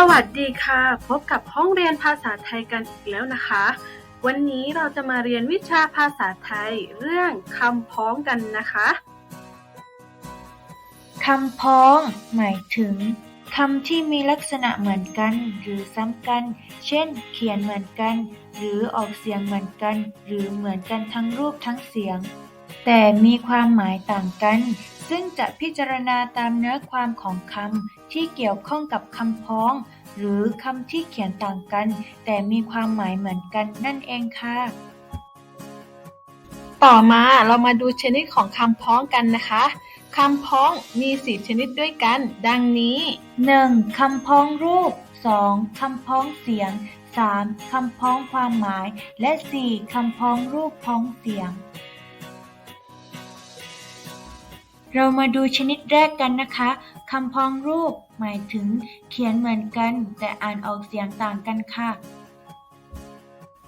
สวัสดีค่ะ พบกับห้องเรียนภาษาไทยกันอีกแล้วนะคะ วันนี้เราจะมาเรียนวิชาภาษาไทยเรื่องคำพ้องกันนะคะคำพ้อง หมายถึงคำที่มีลักษณะเหมือนกัน หรือซ้ำกัน เช่น เขียนเหมือนกัน หรือออกเสียงเหมือนกัน หรือเหมือนกันทั้งรูปทั้งเสียง แต่มีความหมายต่างกัน ซึ่งจะพิจารณาตามเนื้อความของคำที่เกี่ยวข้องกับคำพ้อง หรือคำที่เขียนต่างกัน แต่มีความหมายเหมือนกันนั่นเองค่ะ ต่อมาเรามาดูชนิดของคำพ้องกันนะคะคำพ้องมีสี่ชนิดด้วยกัน ดังนี้ 1. คำพ้องรูป 2. คำพ้องเสียง 3. คำพ้องความหมาย และ 4. คำพ้องรูปพ้องเสียง เรามาดูชนิดแรกกันนะคะ คำพ้องรูป หมายถึงเขียนเหมือนกัน แต่อ่านออกเสียงต่างกันค่ะ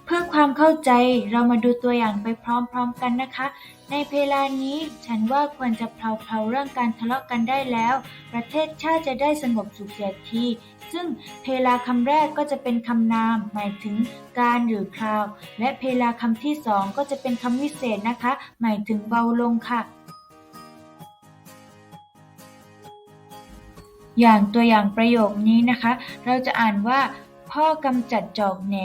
เพื่อความเข้าใจเรามาดูตัวอย่างไปพร้อมๆกันนะคะ ในเวลานี้ฉันว่าควรจะเพลาๆเรื่องการทะเลาะกันได้แล้ว ประเทศชาติจะได้สงบสุขเสียที ซึ่งเพลาคำแรกก็จะเป็นคำนาม หมายถึงการหรือคราว และเพลาคำที่สองก็จะเป็นคำวิเศษนะคะ หมายถึงเบาลงค่ะ อย่างตัวอย่างประโยคนี้นะคะ เราจะอ่านว่าพ่อกำจัดจอกแหน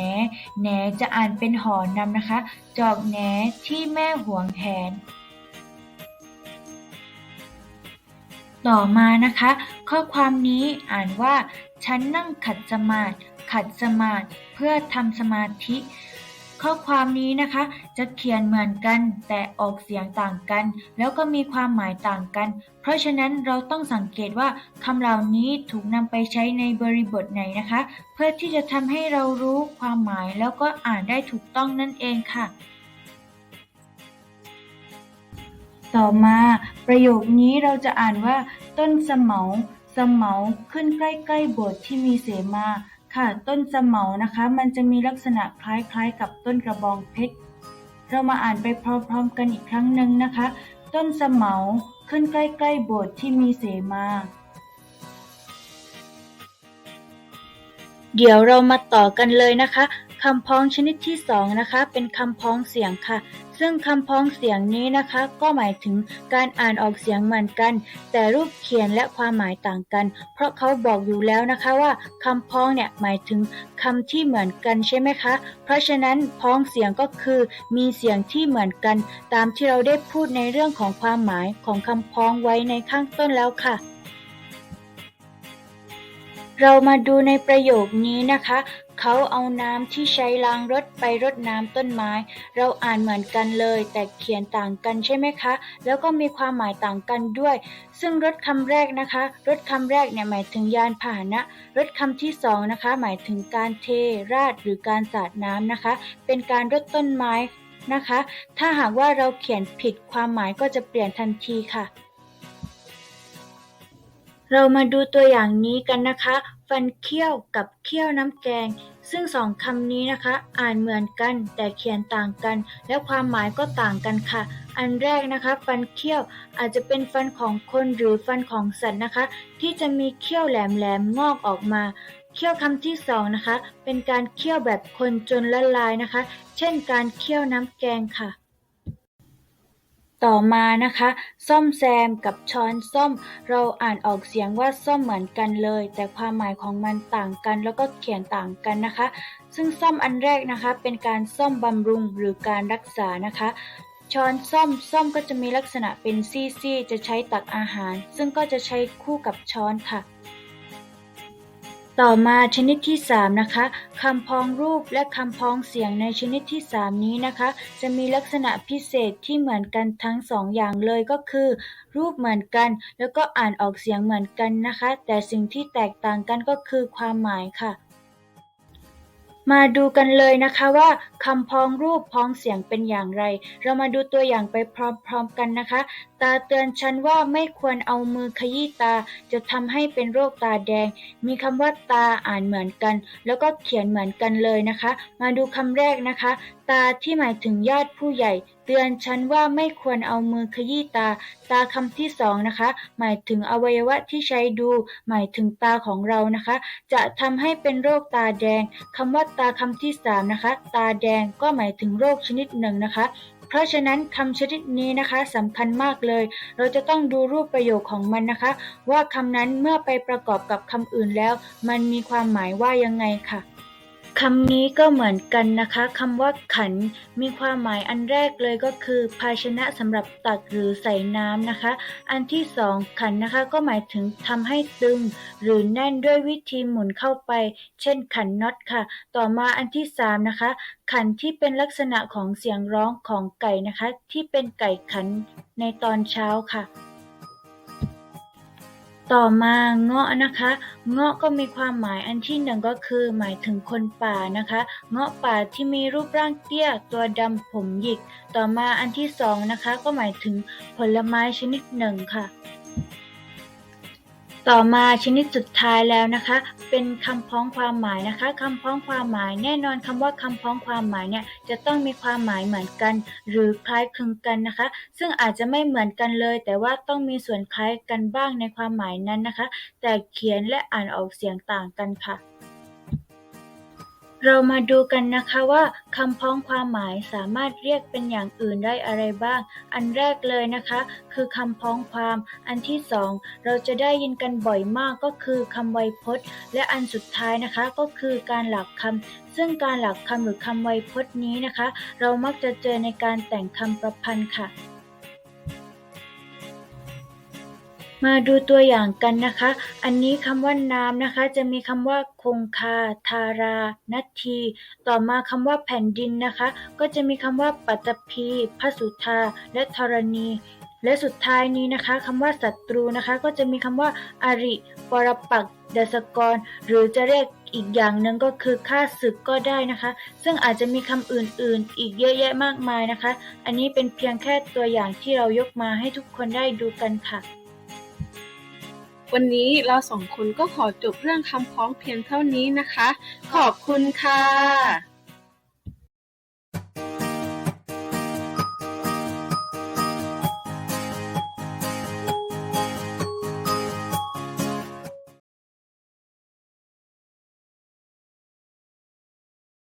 แหนจะอ่านเป็นหอนำนะคะ จอกแหนที่แม่หวงแหน ต่อมานะคะ ข้อความนี้อ่านว่า ฉันนั่งขัดสมาธิขัดสมาธิเพื่อทำสมาธิ ข้อความนี้นะคะ จะเขียนเหมือนกัน แต่ออกเสียงต่างกัน แล้วก็มีความหมายต่างกัน เพราะฉะนั้นเราต้องสังเกตว่าคำเหล่านี้ถูกนำไปใช้ในบริบทไหนนะคะ เพื่อที่จะทำให้เรารู้ความหมายแล้วก็อ่านได้ถูกต้องนั่นเองค่ะต่อมาประโยคนี้เราจะอ่านว่า ต้นสะเหมาสะเหมาขึ้นใกล้ๆโบสถ์ที่มีเสมา ค่ะ ต้นสะเหมานะคะ มันจะมีลักษณะคล้ายๆ กับต้นกระบองเพชร เรามาอ่านไปพร้อมๆกันอีกครั้งหนึ่งนะคะ ต้นสะเหมาขึ้นใกล้ๆโบสถ์ที่มีเสมา เดี๋ยวเรามาต่อกันเลยนะคะ คำพ้องชนิดที่สองนะคะ เป็นคำพ้องเสียงค่ะ ซึ่งคำพ้องเสียงนี้นะคะ ก็หมายถึงการอ่านออกเสียงเหมือนกัน แต่รูปเขียนและความหมายต่างกัน เพราะเขาบอกอยู่แล้วนะคะว่าคำพ้องเนี่ยหมายถึงคำที่เหมือนกันใช่ไหมคะ เพราะฉะนั้นพ้องเสียงก็คือ มีเสียงที่เหมือนกัน ตามที่เราได้พูดในเรื่องของความหมายของคำพ้องไว้ในข้างต้นแล้วค่ะเรามาดูในประโยคนี้นะคะ เขาเอาน้ำที่ใช้ล้างรถไปรดน้ำต้นไม้ เราอ่านเหมือนกันเลย แต่เขียนต่างกันใช่ไหมคะ แล้วก็มีความหมายต่างกันด้วย ซึ่งรถคำแรกนะคะ รถคำแรกเนี่ยหมายถึงยานพาหนะ รถคำที่สองนะคะ หมายถึงการเทราดหรือการสาดน้ำนะคะ เป็นการรดต้นไม้นะคะ ถ้าหากว่าเราเขียนผิดความหมายก็จะเปลี่ยนทันทีค่ะ เรามาดูตัวอย่างนี้กันนะคะ ฟันเคี้ยวกับเคี้ยวน้ำแกง ซึ่งสองคำนี้นะคะ อ่านเหมือนกันแต่เขียนต่างกัน และความหมายก็ต่างกันค่ะ อันแรกนะคะ ฟันเคี้ยวอาจจะเป็นฟันของคนหรือฟันของสัตว์นะคะ ที่จะมีเขี้ยวแหลมๆงอกออกมาเคี้ยวคำที่สองนะคะ เป็นการเคี้ยวแบบคนจนละลายนะคะ เช่นการเคี้ยวน้ำแกงค่ะ ต่อมานะคะซ่อมแซมกับช้อนส้อมเราอ่านออกเสียงว่าซ่อมเหมือนกันเลย แต่ความหมายของมันต่างกันแล้วก็เขียนต่างกันนะคะ ซึ่งซ่อมอันแรกนะคะ เป็นการซ่อมบำรุงหรือการรักษานะคะช้อนซ่อมซ่อมก็จะมีลักษณะเป็นซี่ๆจะใช้ตักอาหาร ซึ่งก็จะใช้คู่กับช้อนค่ะ ต่อมาชนิดที่ 3 นะคะคำพ้องรูปและคำพ้องเสียงในชนิดที่ 3 นี้นะคะ จะมีลักษณะพิเศษที่เหมือนกันทั้งสองอย่างเลยก็คือ รูปเหมือนกัน แล้วก็อ่านออกเสียงเหมือนกันนะคะ แต่สิ่งที่แตกต่างกันก็คือความหมายค่ะ มาดูกันเลยนะคะว่าคำพ้องรูปพ้องเสียงเป็นอย่างไร เรามาดูตัวอย่างไปพร้อมๆกันนะคะ ตาเตือนฉันว่าไม่ควรเอามือขยี้ตา จะทำให้เป็นโรคตาแดง มีคำว่าตาอ่านเหมือนกัน แล้วก็เขียนเหมือนกันเลยนะคะ มาดูคำแรกนะคะ ตาที่หมายถึงญาติผู้ใหญ่ เตือนฉันว่าไม่ควรเอามือขยี้ตา ตาคำที่สองนะคะ หมายถึงอวัยวะที่ใช้ดู หมายถึงตาของเรานะคะ จะทำให้เป็นโรคตาแดงคำว่าตาคำที่สามนะคะ ตาแดงก็หมายถึงโรคชนิดหนึ่งนะคะเพราะฉะนั้นคำชนิดนี้นะคะสำคัญมากเลย เราจะต้องดูรูปประโยคของมันนะคะ ว่าคำนั้นเมื่อไปประกอบกับคำอื่นแล้ว มันมีความหมายว่ายังไงค่ะ คำนี้ก็เหมือนกันนะคะคำว่าขัน มีความหมายอันแรกเลยก็คือ ภาชนะสำหรับตักหรือใส่น้ำนะคะ อันที่สองขันนะคะ ก็หมายถึงทำให้ตึง หรือแน่นด้วยวิธีหมุนเข้าไป เช่นขันน็อตค่ะ ต่อมาอันที่สามนะคะ ขันที่เป็นลักษณะของเสียงร้องของไก่นะคะ ที่เป็นไก่ขันในตอนเช้าค่ะ ต่อมาเงาะนะคะ เงาะก็มีความหมายอันที่หนึ่งก็คือ หมายถึงคนป่านะคะ เงาะป่าที่มีรูปร่างเตี้ยตัวดำผมหยิก ต่อมาอันที่สองนะคะ ก็หมายถึงผลไม้ชนิดหนึ่งค่ะ ต่อมาชนิดสุดท้ายแล้วนะคะ เป็นคำพ้องความหมายนะคะคำพ้องความหมายแน่นอนคำว่าคำพ้องความหมายเนี่ยจะต้องมีความหมายเหมือนกัน หรือคล้ายคลึงกันนะคะ ซึ่งอาจจะไม่เหมือนกันเลย แต่ว่าต้องมีส่วนคล้ายกันบ้างในความหมายนั้นนะคะ แต่เขียนและอ่านออกเสียงต่างกันค่ะ เรามาดูกันนะคะว่าคำพ้องความหมายสามารถเรียกเป็นอย่างอื่นได้อะไรบ้าง อันแรกเลยนะคะ คือคำพ้องความ อันที่สองเราจะได้ยินกันบ่อยมากก็คือคำไวยพจน์ และอันสุดท้ายนะคะก็คือการหลักคำซึ่งการหลักคำหรือคำไวยพจน์นี้นะคะ เรามักจะเจอในการแต่งคำประพันธ์ค่ะ มาดูตัวอย่างกันนะคะ อันนี้คำว่าน้ำนะคะ จะมีคำว่าคงคา ทารา นัทที ต่อมาคำว่าแผ่นดินนะคะ ก็จะมีคำว่าปัตตภีพสุธา และธรณี และสุดท้ายนี้นะคะคำว่าศัตรูนะคะ ก็จะมีคำว่าอาริปรปักษ์ดสกร หรือจะเรียกอีกอย่างหนึ่งก็คือข้าศึกก็ได้นะคะ ซึ่งอาจจะมีคำอื่นๆ อีกเยอะแยะมากมายนะคะ อันนี้เป็นเพียงแค่ตัวอย่างที่เรายกมาให้ทุกคนได้ดูกันค่ะ วันนี้เราสองคนก็ขอจบเรื่องคำพ้องเพียงเท่านี้นะคะ ขอบคุณค่ะ